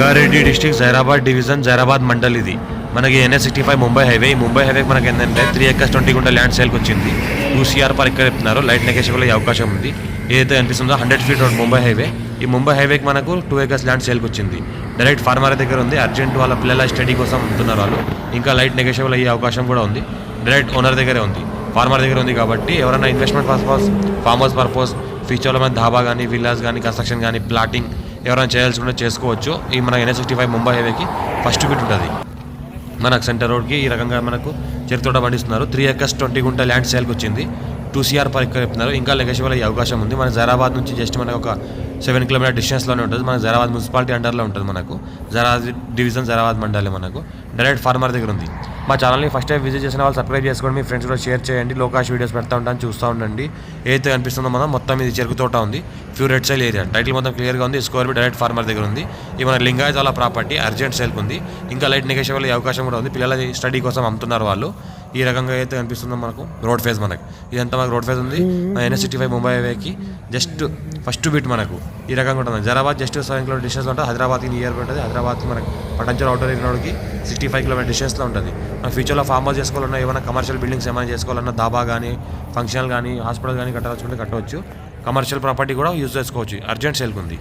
గారెడ్డి district Zaheerabad division Zaheerabad mandal ఇది. మనకి N S sixty five Mumbai highway. ఈ ముంబై హైవే మనకి ఏంటంటే త్రీ ఎక్కర్స్ ట్వంటీ గుంట ల్యాండ్ సేల్కి వచ్చింది. టూ సిఆర్ పర్ ఎక్కడ చెప్తున్నారు లైట్ నెగేషియబుల్ అయ్యే అవకాశం ఉంది. ఏదైతే అనిపిస్తుందో hundred feet road Mumbai highway. ఈ ముంబై హైవేకి మనకు టూ ఎకర్స్ ల్యాండ్ సేల్కి వచ్చింది. డైరెక్ట్ ఫార్మర్ దగ్గర ఉంది. అర్జెంట్ వాళ్ళ పిల్లల స్టడీ కోసం ఉంటున్నారు వాళ్ళు. ఇంకా లైట్ నెగేషియబుల్ అయ్యే అవకాశం కూడా ఉంది. డైరెక్ట్ ఓనర్ దగ్గరే ఉంది. ఫార్మర్ దగ్గర ఉంది కాబట్టి ఎవరైనా ఇన్వెస్ట్మెంట్ పర్పస్ ఫార్మర్స్ పర్పస్ ఫ్యూచర్లో మన ధాబా కానీ విల్లాస్ కానీ కన్స్ట్రక్షన్ కానీ ప్లాటింగ్ ఎవరైనా చేయాల్సి చేసుకోవచ్చు. ఈ మన ఎన్ఎస్ సిక్స్టీ ఫైవ్ ముంబై హైవేకి ఫస్ట్ బిట్ ఉంటుంది. మనకు సెంటర్ రోడ్కి ఈ రకంగా మనకు చెరుతోట పండిస్తున్నారు. త్రీ ఎకర్స్ ట్వంటీ గుంట ల్యాండ్ సేల్కి వచ్చింది. టూ సిఆర్ పర్ చెప్తున్నారు. ఇంకా లగేజ్ వల్ల ఈ అవకాశం ఉంది. మన జరాబాద్ నుంచి జస్ట్ మనకు ఒక సెవెన్ కిలోమీటర్ డిస్టెన్స్లోనే ఉంటుంది. మన జరాబాద్ మున్సిపాలిటీ అండర్లో ఉంటుంది మనకు. జరాబాద్ డివిజన్ జరాబాద్ మండలి మనకు. డైరెక్ట్ ఫార్మర్ దగ్గర ఉంది. మా ఛానల్ని ఫస్ట్ టైం విజిట్ చేసిన వాళ్ళు సబ్స్క్రైబ్ చేసుకోండి మీ ఫ్రెండ్స్ కూడా షేర్ చేయండి లోకాష్ వీడియోస్ పెడతా ఉంటాను చూస్తూ ఉండండి. ఏదైతే కనిపిస్తుందో మనం మొత్తం ఇది చెరుకు తోట ఉంది. Pure red soil area title మొత్తం క్లియర్గా ఉంది. స్క్వేర్ బి డైరెక్ట్ ఫార్మర్ దగ్గర ఉంది. ఇది మన లింగాయతాల ప్రాపర్టీ అర్జెంట్ సేల్కి ఉంది. ఇంకా లైట్ నెగేషియబుల్ అయ్యే అవకాశం కూడా ఉంది. పిల్లల స్టడీ కోసం అమ్ముతున్నారు వాళ్ళు. ఈ రకంగా అయితే కనిపిస్తుందో మనకు రోడ్ ఫేజ్ మనకు. ఇదంతా మనకు రోడ్ ఫేజ్ ఉంది. N S sixty five Mumbai హైవేకి జస్ట్ ఫస్ట్ బిట్ మనకు. ఈ రకంగా ఉంటుంది. Zaheerabad just seven kilometer distance ఉంటుంది. హైదరాబాద్కి నియర్ ఉంటుంది. హైదరాబాద్కి మనకి పటంచర్ అవుటర్ రోడ్కి సిక్స్టీ ఫైవ్ కిలోమీటర్ డిస్టెన్స్లో ఉంటుంది. మన ఫ్యూచర్లో ఫార్మ్ హౌస్ చేసుకోవాలన్నా ఏమైనా కమర్షియల్ బిల్డింగ్స్ ఏమైనా చేసుకోవాలన్నా దాబా కానీ ఫంక్షనల్ కానీ హాస్పిటల్ కానీ కట్టాల్సుకుంటే కట్టవచ్చు. కమర్షియల్ ప్రాపర్టీ కూడా యూజ్ చేసుకోవచ్చు. అర్జెంట్ సేల్కి ఉంది